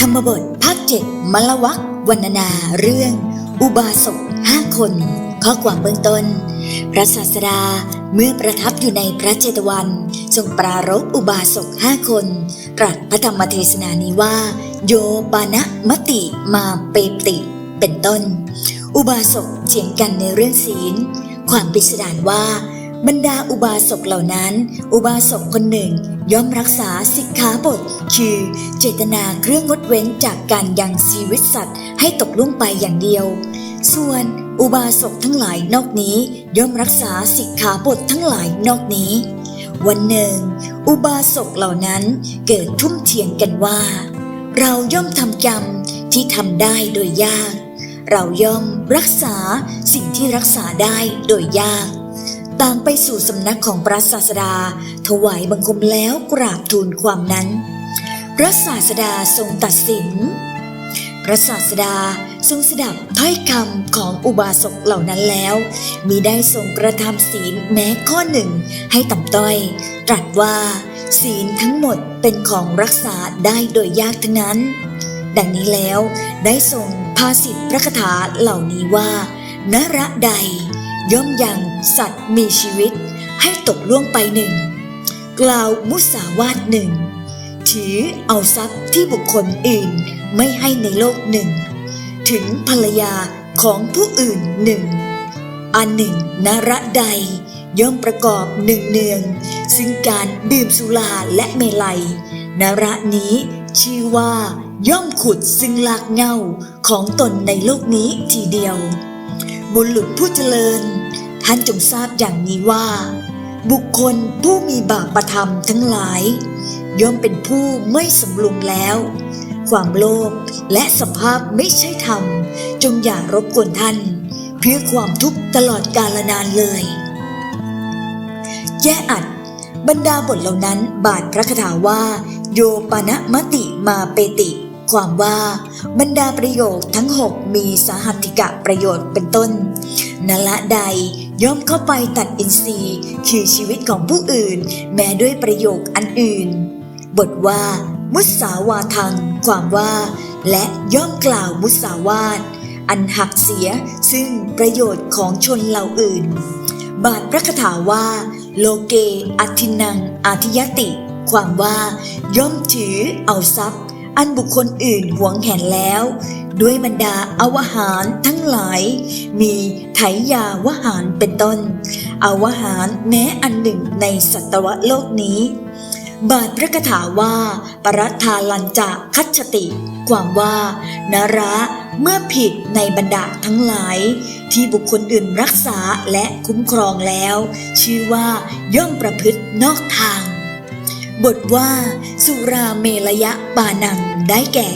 ธรรมบทภาคเจ็ดมลวักวรรณนาเรื่อง อุบาสกห้าคน ข้อความเบื้องต้น พระศาสดาเมื่อประทับอยู่ในพระเจตวันทรงปรารภอุบาสกห้าคน ตรัสพระธรรมเทศนานี้ว่า โยปานะมติมาเปติ เป็นต้น อุบาสกเถียงกันในเรื่องศีล ความพิสดารว่า บรรดาอุบาสกเหล่านั้น อุบาสกคนหนึ่งย่อมรักษาสิกขาบท คือ เจตนาเครื่องงดเว้นจากการยังชีวิตสัตว์ให้ตกลุ่งไปอย่างเดียว ส่วนอุบาสกทั้งหลายนอกนี้ ย่อมรักษาสิกขาบททั้งหลายนอกนี้ วันหนึ่ง อุบาสกเหล่านั้นเกิดทุ่มเถียงกันว่า เราย่อมทำกรรมที่ทำได้โดยยาก เราย่อมรักษาสิ่งที่รักษาได้โดยยาก ต่างไปสู่สำนักของพระศาสดา ถวายบังคมแล้วกราบทูลความนั้น พระศาสดาทรงตัดสิน พระศาสดาทรงสดับถ้อยคำของอุบาสกเหล่านั้นแล้ว มีได้ทรงกระทำศีลแม้ข้อหนึ่งให้ต่ำต้อย ตรัสว่า ศีลทั้งหมดเป็นของรักษาได้โดยยากทั้งนั้น ดังนี้แล้วได้ทรงภาสิทธิพระคาถาเหล่านี้ว่า นระใด ย่อมยังสัตว์มีชีวิตให้ตกล่วงไปหนึ่ง กล่าวมุสาวาทหนึ่ง ถือเอาทรัพย์ที่บุคคลอื่นไม่ให้ในโลกหนึ่ง ถึงภรรยาของผู้อื่นหนึ่ง อันหนึ่งนระใดย่อมประกอบหนึ่งเนือง ซึ่งการดื่มสุราและเมลัยนระนี้ชื่อว่าย่อมขุดซึ่งลากเหงาของตนในโลกนี้ทีเดียว บุรุษผู้เจริญ ท่านจงทราบอย่างนี้ว่า บุคคลผู้มีบาปประธรรมทั้งหลาย ย่อมเป็นผู้ไม่สำรวมแล้ว ความโลภและสภาพไม่ใช่ธรรม จงอย่ารบกวนท่าน เพื่อความทุกข์ตลอดกาลนานเลย แย่อัดบรรดาบทเหล่านั้นบาทพระคาถาว่า โยปนะมติมาเปติ ความว่าบรรดาประโยคทั้งหกมีสาหัติกะประโยชน์เป็นต้นนละใดย่อมเข้าไปตัดอินทรีย์คือชีวิตของผู้อื่น แม้ด้วยประโยคอันอื่น บทว่า มุสาวาทัง ความว่า และย่อมกล่าวมุสาวาท อันหักเสียซึ่งประโยชน์ของชนเหล่าอื่น บาทพระคาถาว่า โลเกอัตินังอาทิยติ ความว่า ย่อมถือเอาทรัพย์ อันบุคคลอื่นหวงแหนแล้ว ด้วยบรรดาอาวหารทั้งหลาย มีไถยาวหารเป็นต้นอาวหารแม้อันหนึ่งในสัตวโลกนี้ บาทพระคาถาว่า ปรัทาลันจะคัจฉติ ความว่านาระเมื่อผิดในบรรดาทั้งหลาย ที่บุคคลอื่นรักษาและคุ้มครองแล้ว ชื่อว่าย่อมประพฤตินอกทาง บทว่าสุราเมรยะปานังได้แก่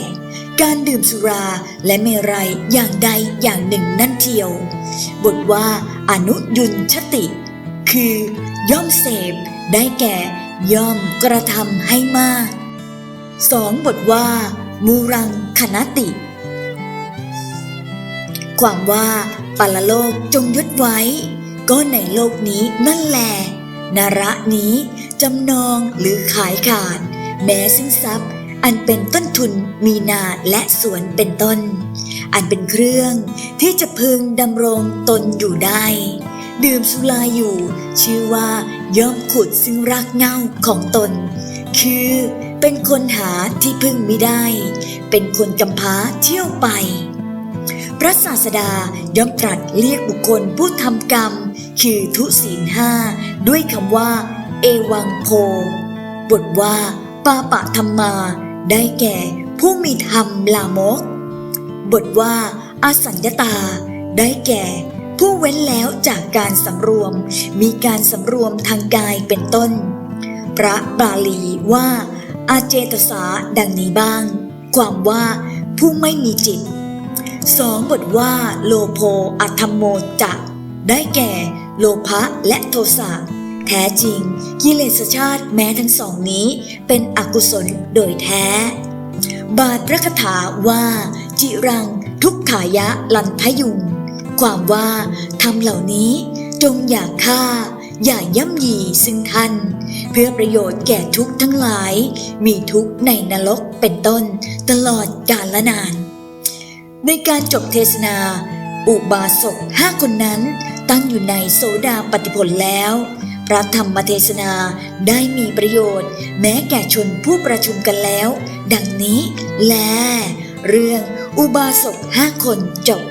การดื่มสุราและเมรัยอย่างใดอย่างหนึ่งนั่นเทียว บทว่าอนุยุนชติ คือย่อมเสพได้แก่ ย่อมกระทำให้มากสองบทว่า มูรังคณติ ความว่าปาลโลกจงยึดไว้ ก็ในโลกนี้นั่นแหละนาระนี้ จำนองหรือขายขาด แม้ซึ่งทรัพย์ อันเป็นต้นทุนมีนาและสวนเป็นต้น อันเป็นเครื่องที่จะพึงดำรงตนอยู่ได้ ดื่มสุราอยู่ ชื่อว่าย่อมขุดซึ่งรากเง้าของตน คือเป็นคนหาที่พึ่งไม่ได้ เป็นคนกำพร้าเที่ยวไป พระศาสดาย่อมตรัสเรียกบุคคลผู้ทำกรรม คือทุศีลห้าด้วยคำว่า เอวังโพบทว่าปาปะธรรมา ได้แก่ผู้มีธรรมลามก บทว่าอาสัญญตา ได้แก่ ผู้เว้นแล้วจากการสำรวม มีการสำรวมทางกายเป็นต้น พระบาลีว่า อาเจตสาดังนี้บ้าง ความว่าผู้ไม่มีจิตสองบทว่าโลโภอัธรรมโมจะได้แก่ โลภะและโทสะ แท้จริง กิเลสชาติแม้ทั้งสองนี้ เป็นอกุศลโดยแท้ บาทพระคาถาว่า จิรังทุกขายะลันทยุง ความว่าทำเหล่านี้จงอย่าฆ่า อย่าย่ำยีซึ่งท่าน เพื่อประโยชน์แก่ทุกทั้งหลาย มีทุกในนรกเป็นต้น ตลอดกาลนาน ในการจบเทศนา อุบาสกห้าคนนั้นตั้งอยู่ในโสดาปฏิผลแล้ว พระธรรมเทศนาได้มีประโยชน์ แม้แก่ชนผู้ประชุมกันแล้ว ดังนี้แล เรื่องอุบาสกห้าคนจบ